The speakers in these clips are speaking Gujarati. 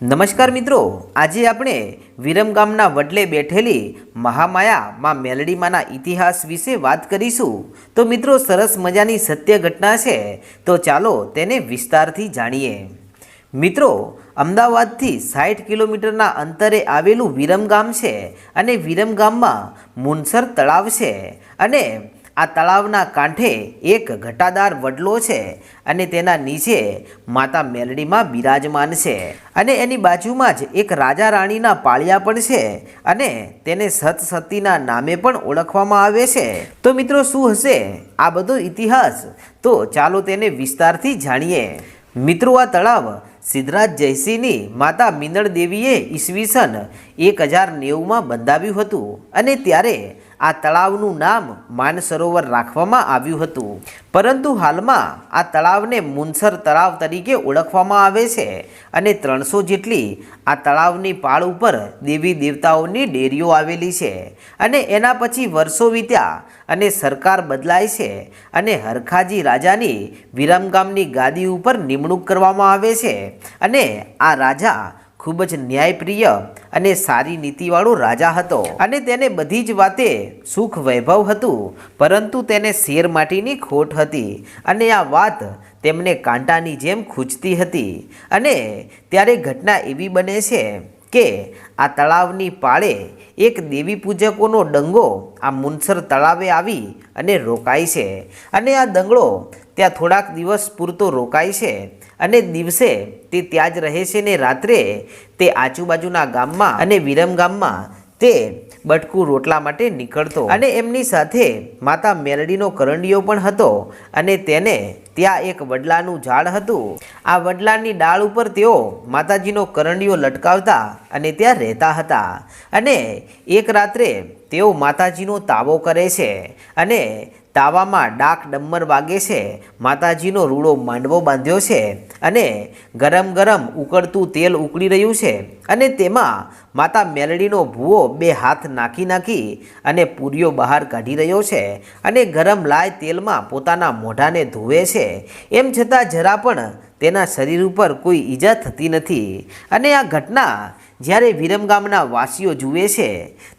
નમસ્કાર મિત્રો, આજે આપણે વિરમગામના વડલે બેઠેલી મહામાયા માં મેલડીમાના ઇતિહાસ વિશે વાત કરીશું. તો મિત્રો, સરસ મજાની સત્ય ઘટના છે, તો ચાલો તેને વિસ્તારથી જાણીએ. મિત્રો, અમદાવાદથી સાઠ કિલોમીટરના અંતરે આવેલું વિરમગામ છે અને વિરમગામમાં મુનસર તળાવ છે અને આ તળાવના કાંઠે એક ઘટાદાર વડલો છે અને તેના નીચે માતા મેલડીમાં બિરાજમાન છે. અને એની બાજુમાં જ એક રાજા રાણીના પાળિયા પણ છે અને તેને સત સતીના નામે પણ ઓળખવામાં આવે છે. તો મિત્રો શું હશે? આ બધો ઇતિહાસ? તો ચાલો તેને વિસ્તારથી જાણીએ. મિત્રો, આ તળાવ સિદ્ધરાજ જયસિંહની માતા મિનળ દેવીએ ઈસવીસન એક હજાર નેવુંમાં બંધાવ્યું હતું અને ત્યારે આ તળાવનું નામ માનસરોવર રાખવામાં આવ્યું હતું. પરંતુ હાલમાં આ તળાવને મુનસર તળાવ તરીકે ઓળખવામાં આવે છે અને ત્રણસો જેટલી આ તળાવની પાળ ઉપર દેવી દેવતાઓની ડેરીઓ આવેલી છે અને એના પછી વર્ષો વીત્યા અને સરકાર બદલાય છે અને હરખાજી રાજાની વિરમગામની ગાદી ઉપર નિમણૂક કરવામાં આવે છે અને આ રાજા ખૂબ જ ન્યાયપ્રિય અને સારી નીતિવાળો રાજા હતો. અને તેને બધી જ વાતે સુખ વૈભવ હતું, પરંતુ તેને શેર માટીની ખોટ હતી અને આ વાત તેમને કાંટાની જેમ ખૂંચતી હતી. અને ત્યારે ઘટના એવી બને છે કે આ તળાવની પાળે એક દેવી પૂજકોનો ડંગો આ મુનસર તળાવે આવી અને રોકાય છે. અને આ દંગળો ત્યાં થોડાક દિવસ પૂરતો રોકાય છે અને દિવસે તે ત્યાં જ રહે છે ને રાત્રે તે આજુબાજુના ગામમાં અને વિરમ ગામમાં તે બટકું રોટલા માટે નીકળતો. અને એમની સાથે માતા મેલડીનો કરંડિયો પણ હતો અને તેને ત્યાં એક વડલાનું ઝાડ હતું. આ વડલાની ડાળ ઉપર તેઓ માતાજીનો કરંડિયો લટકાવતા અને ત્યાં રહેતા હતા. અને એક રાત્રે તેઓ માતાજીનો તાવો કરે છે અને તાવામાં ડાક ડમ્મર વાગે છે. માતાજીનો રૂડો માંડવો બાંધ્યો છે અને ગરમ ગરમ ઉકળતું તેલ ઉકળી રહ્યું છે અને તેમાં માતા મેલડીનો ભૂવો બે હાથ નાખી નાખી અને પૂરીઓ બહાર કાઢી રહ્યો છે અને ગરમ લાય તેલમાં પોતાના મોઢાને ધોવે છે. એમ છતાં જરા પણ તેના શરીર ઉપર કોઈ ઈજા થતી નથી અને આ ઘટના જ્યારે વિરમગામના વાસીઓ જુએ છે,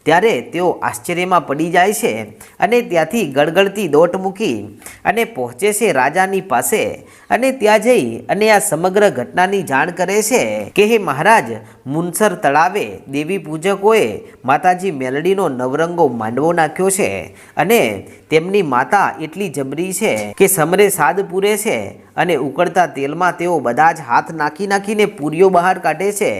ત્યારે તેઓ આશ્ચર્યમાં પડી જાય છે અને ત્યાંથી ગળગળતી દોટ મૂકી અને પહોંચે છે રાજાની પાસે અને ત્યાં જઈ અને આ સમગ્ર ઘટનાની જાણ કરે છે કે હે મહારાજ, મુનસર તળાવે દેવી પૂજકોએ માતાજી મેલડીનો નવરંગો માંડવો નાખ્યો છે અને તેમની માતા એટલી જબરી છે કે સમરે સાદ પૂરે છે અને ઉકળતા તેલમાં તેઓ બધા જ હાથ નાખી નાખીને પૂરીઓ બહાર કાઢે છે.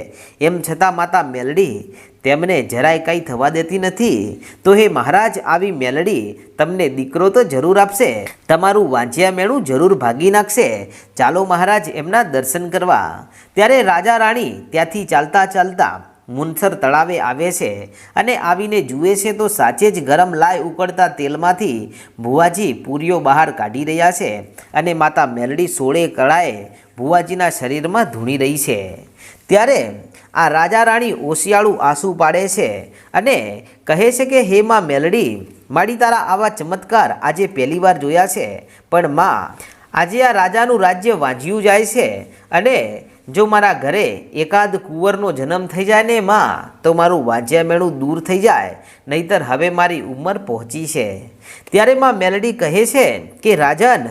એમ છતાં માતા મેલડી તેમને જરાય કંઈ થવા દેતી નથી. તો હે મહારાજ, આવી મેલડી તમને દીકરો તો જરૂર આપશે. તમારું વાંચ્યા મેળું જરૂર ભાગી નાખશે. ચાલો મહારાજ એમના દર્શન કરવા. ત્યારે રાજા રાણી ત્યાંથી ચાલતા ચાલતા મુનસર તળાવે આવે છે અને આવીને જુએ છે તો સાચે જ ગરમ લાય ઉકળતા તેલમાંથી ભુવાજી પૂરીઓ બહાર કાઢી રહ્યા છે અને માતા મેલડી સોળે કળાએ ભુવાજીના શરીરમાં ધૂણી રહી છે. ત્યારે આ રાજા રાણી ઓશિયાળું આંસુ પાડે છે અને કહે છે કે, હે માં મેલડી, મારી તારા આવા ચમત્કાર આજે પહેલીવાર જોયા છે. પણ માં, આજે આ રાજાનું રાજ્ય વાંજ્યું જાય છે અને જો મારા ઘરે એકાદ કુંવરનો જન્મ થઈ જાય ને માં, તો મારું વાંજ્યા મેળું દૂર થઈ જાય. નહીતર હવે મારી ઉંમર પહોંચી છે. ત્યારે માં મેલડી કહે છે કે, રાજન,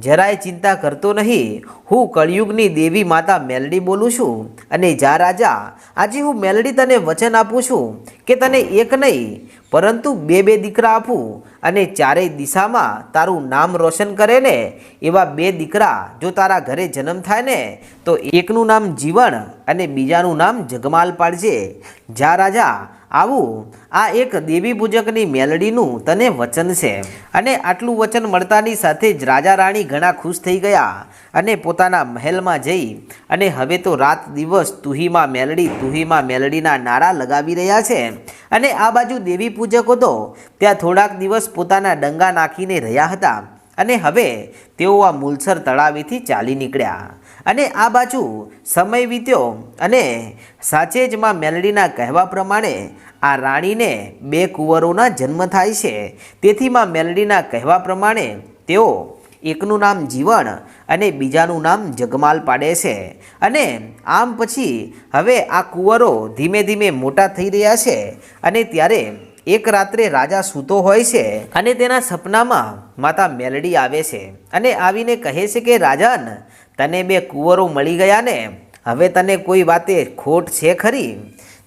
જરાય ચિંતા કરતો નહીં. હું કળિયુગની દેવી માતા મેલડી બોલું છું અને જા રાજા, આજે હું મેલડી તને વચન આપું છું કે તને એક નહીં, પરંતુ બે બે દીકરા આપું અને ચારેય દિશામાં તારું નામ રોશન કરે ને. એવા બે દીકરા જો તારા ઘરે જન્મ થાય ને, તો એકનું નામ જીવન અને બીજાનું નામ જગમાલ પાડજે. જા રાજા આવું, આ એક દેવી પૂજકની મેલડીનું તને વચન છે. અને આટલું વચન મળતાની સાથે જ રાજા રાણી ઘણા ખુશ થઈ ગયા અને પોતાના મહેલમાં જઈ અને હવે તો રાત દિવસ તુહીમાં મેલડી તુહીમાં મેલડીના નારા લગાવી રહ્યા છે. અને આ બાજુ દેવી પૂજકો તો ત્યાં થોડાક દિવસ પોતાના ડંગા નાખીને રહ્યા હતા અને હવે તેઓ આ મૂલસર તળાવેથી ચાલી નીકળ્યા. અને આ બાજુ સમય વીત્યો અને સાચે જ માં મેલડીના કહેવા પ્રમાણે આ રાણીને બે કુંવરોના જન્મ થાય છે. તેથી માં મેલડીના કહેવા પ્રમાણે તેઓ એકનું નામ જીવન અને બીજાનું નામ જગમાલ પાડે છે. અને આમ પછી હવે આ કુંવરો ધીમે ધીમે મોટા થઈ રહ્યા છે અને ત્યારે એક રાત્રે રાજા સૂતો હોય છે અને તેના સપનામાં માતા મેલડી આવે છે અને આવીને કહે છે કે, રાજન તને બે કુંવરો મળી ગયા ને? હવે તને કોઈ વાતે ખોટ છે ખરી?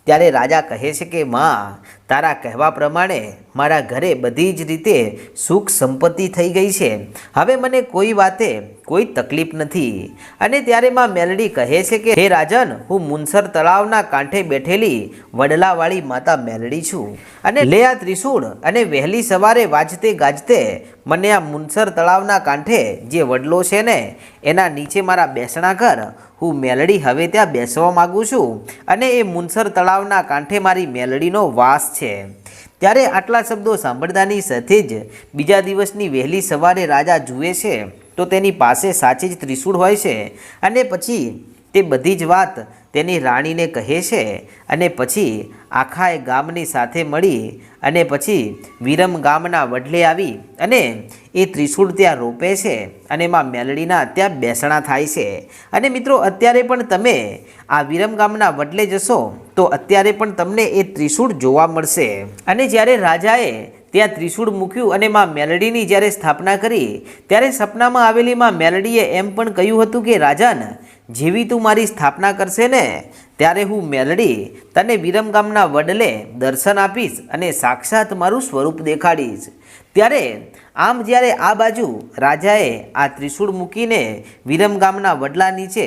ત્યારે રાજા કહે છે કે, માં તારા કહેવા પ્રમાણે મારા ઘરે બધી જ રીતે સુખ સંપત્તિ થઈ ગઈ છે. હવે મને કોઈ વાતે કોઈ તકલીફ નથી. અને ત્યારે માં મેલડી કહે છે કે, હે રાજન, હું મુનસર તળાવના કાંઠે બેઠેલી વડલાવાળી માતા મેલડી છું. અને લે આ ત્રિશૂળ અને વહેલી સવારે વાજતે ગાજતે મને આ મુનસર તળાવના કાંઠે જે વડલો છે ને, એના નીચે મારા બેસણા ઘર હું મેલડી હવે ત્યાં બેસવા માગું છું અને એ મુનસર તળાવના કાંઠે મારી મેલડીનો વાસ છે. ત્યારે આટલા શબ્દો સાંભળતાની સાથે જ બીજા દિવસની વહેલી સવારે રાજા જુએ છે તો તેની પાસે સાચે જ ત્રિશૂળ હોય છે અને પછી તે બધી જ વાત તેની રાણીને કહે છે અને પછી આખા એ ગામની સાથે મળી અને પછી વિરમ ગામના વડલે આવી અને એ ત્રિશૂળ ત્યાં રોપે છે અને એમાં મેલડીના ત્યાં બેસણા થાય છે. અને મિત્રો, અત્યારે પણ તમે આ વિરમ ગામના વડલે જશો તો અત્યારે પણ તમને એ ત્રિશૂળ જોવા મળશે. અને જ્યારે રાજાએ ત્યાં ત્રિશૂળ મૂક્યું અને માં મેલડીની જ્યારે સ્થાપના કરી, ત્યારે સપનામાં આવેલી માં મેલડીએ એમ પણ કહ્યું હતું કે, રાજન, જેવી તું મારી સ્થાપના કરશે ને, ત્યારે હું મેલડી તને વિરમ ગામના વડલે દર્શન આપીશ અને સાક્ષાત મારું સ્વરૂપ દેખાડીશ. ત્યારે આમ જ્યારે આ બાજુ રાજાએ આ ત્રિશૂળ મૂકીને વિરમ ગામના વડલા નીચે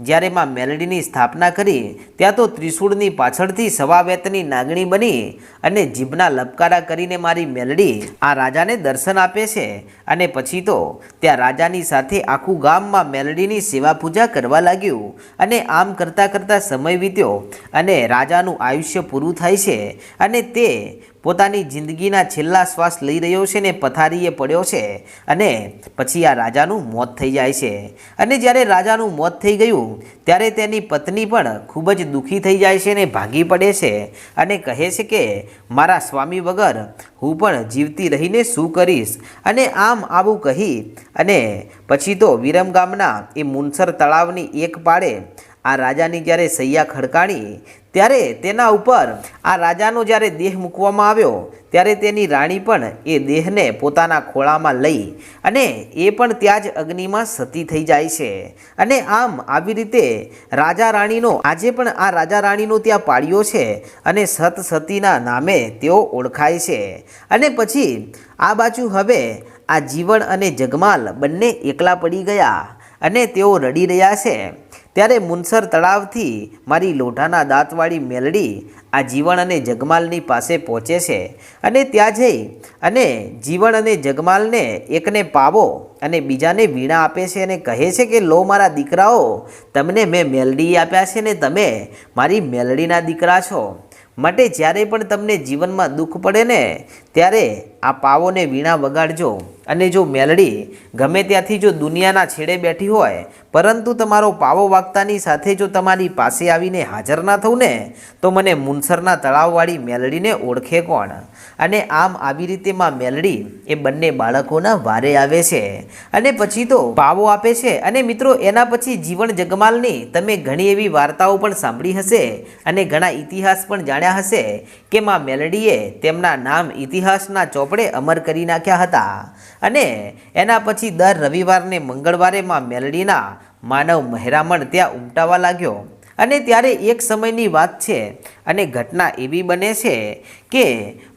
જ્યારે માં મેલડીની સ્થાપના કરી, ત્યાં તો ત્રિશૂળની પાછળથી સવાવેતની નાગણી બની અને જીભના લપકારા કરીને મારી મેલડી આ રાજાને દર્શન આપે છે અને પછી તો ત્યાં રાજાની સાથે આખું ગામમાં મેલડીની સેવા પૂજા કરવા લાગ્યું અને આમ કરતાં કરતાં સમય વીત્યો અને રાજાનું આયુષ્ય પૂરું થાય છે અને તે પોતાની જિંદગીના છેલ્લા શ્વાસ લઈ રહ્યો છે ને પથારીએ પડ્યો છે અને પછી આ રાજાનું મોત થઈ જાય છે. અને જ્યારે રાજાનું મોત થઈ ગયું, ત્યારે તેની પત્ની પણ ખૂબ જ દુઃખી થઈ જાય છે ને ભાગી પડે છે અને કહે છે કે, મારા સ્વામી વગર હું પણ જીવતી રહીને શું કરીશ? અને આમ આવું કહી અને પછી તો વિરમ ગામના એ મુનસર તળાવની એક પાડે આ રાજાની જ્યારે સૈયા ખડકાણી, ત્યારે તેના ઉપર આ રાજાનો જ્યારે દેહ મૂકવામાં આવ્યો, ત્યારે તેની રાણી પણ એ દેહને પોતાના ખોળામાં લઈ અને એ પણ ત્યાં જ અગ્નિમાં સતી થઈ જાય છે. અને આમ આવી રીતે રાજા રાણીનો, આજે પણ આ રાજા રાણીનો ત્યાં પાડ્યો છે અને સત સતીના નામે તેઓ ઓળખાય છે. અને પછી આ બાજુ હવે આ જીવન અને જગમાલ બંને એકલા પડી ગયા. અને તેઓ રડી રહ્યા છે. ત્યારે મુનસર તળાવથી મારી લોઢાના દાંતવાળી મેલડી આ જીવન અને જગમાલની પાસે પહોંચે છે. અને ત્યાં જઈ અને જીવન અને જગમાલને એકને પાવો અને બીજાને વીણા આપે છે અને કહે છે કે, લો મારા દીકરાઓ, તમને મેં મેલડી આપ્યા છે ને તમે મારી મેલડીના દીકરા છો. માટે જ્યારે પણ તમને જીવનમાં દુઃખ પડે ને ત્યારે આ પાવોને વીણા વગાડજો. અને જો મેલડી ગમે ત્યાંથી જો દુનિયાના છેડે બેઠી હોય, પરંતુ તમારો પાવો વાગતાની સાથે જો તમારી પાસે આવીને હાજર ના થવું ને, તો મને મુનસરના તળાવવાળી મેલડીને ઓળખે કોણ? અને આમ આવી રીતે માં મેલડી એ બંને બાળકોના વારે આવે છે. અને પછી તો પાવો આપે છે. અને મિત્રો, એના પછી જીવન જગમાલની તમે ઘણી એવી વાર્તાઓ પણ સાંભળી હશે અને ઘણા ઇતિહાસ પણ જાણ્યા હશે. કે માં મેલડીએ તેમના નામ ઇતિહાસના ચોપડે અમર કરી નાખ્યા હતા અને એના પછી દર રવિવારને મંગળવારે માં મેલડીના માનવ મહેરામણ ત્યાં ઉમટાવા લાગ્યો. અને ત્યારે એક સમયની વાત છે અને ઘટના એવી બને છે કે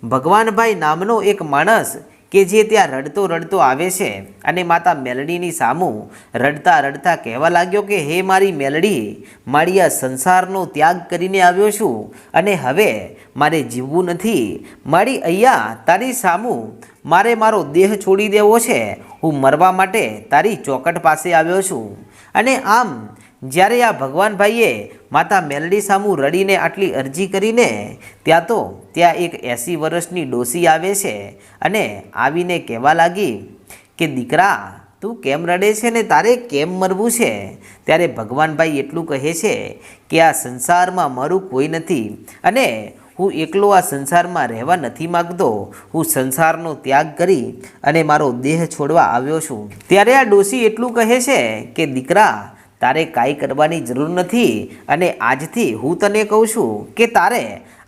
ભગવાનભાઈ નામનો એક માણસ કે જે ત્યાં રડતો રડતો આવે છે અને માતા મેલડીની સામું રડતા રડતા કહેવા લાગ્યો કે, હે મારી મેલડી મારી આ સંસારનો ત્યાગ કરીને આવ્યો છું અને હવે મારે જીવવું નથી. મારી અહીંયા તારી સામું, મારે મારો દેહ છોડી દેવો છે. હું મરવા માટે તારી ચોકટ પાસે આવ્યો છું. અને આમ જ્યારે આ ભગવાનભાઈએ માતા મેલડી સામું રડીને આટલી અરજી કરીને ત્યાં તો ત્યાં એક એંસી વર્ષની ડોસી આવે છે અને આવીને કહેવા લાગી કે, દીકરા, તું કેમ રડે છે ને તારે કેમ મરવું છે? ત્યારે ભગવાનભાઈ એટલું કહે છે કે, આ સંસારમાં મારું કોઈ નથી અને હું એકલો આ સંસારમાં રહેવા નથી માગતો. હું સંસારનો ત્યાગ કરી અને મારો દેહ છોડવા આવ્યો છું. ત્યારે આ ડોશી એટલું કહે છે કે, દીકરા તારે કાંઈ કરવાની જરૂર નથી અને આજથી હું તને કહું છું કે તારે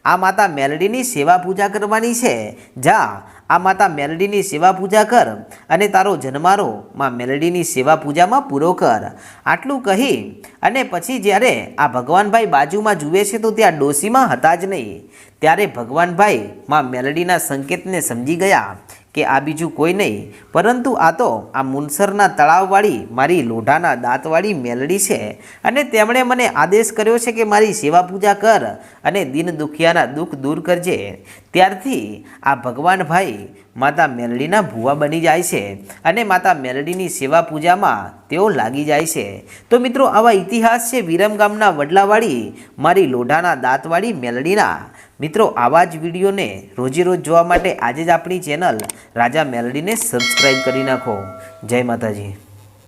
આ માતા મેલડીની સેવા પૂજા કરવાની છે. જા, આ માતા મેલડીની સેવા પૂજા કર અને તારો જન્મારો માં મેલડીની સેવા પૂજામાં પૂરો કર. આટલું કહી અને પછી જ્યારે આ ભગવાનભાઈ બાજુમાં જુએ છે તો ત્યાં ડોસીમાં હતા જ નહીં. ત્યારે ભગવાનભાઈ માં મેલડીના સંકેતને સમજી ગયા. કે આ બીજું કોઈ નહીં. પરંતુ આ તો આ મુનસરના તળાવવાળી મારી લોઢાના દાંતવાળી મેલડી છે. અને તેમણે મને આદેશ કર્યો છે કે મારી સેવા પૂજા કર અને દિન દુખિયાના દુઃખ દૂર કરજે. ત્યારથી આ ભગવાનભાઈ માતા મેલડીના ભૂવા બની જાય છે અને માતા મેલડીની સેવા પૂજામાં તેઓ લાગી જાય છે. તો મિત્રો, આવા ઇતિહાસ છે વિરમ ગામના વડલાવાળી મારી લોઢાના દાંતવાળી મેલડીના. મિત્રો, આવા જ વિડીયોને રોજે રોજ જોવા માટે આજે જ આપણી ચેનલ રાજા મેલડીને સબસ્ક્રાઈબ કરી નાખો. જય માતાજી.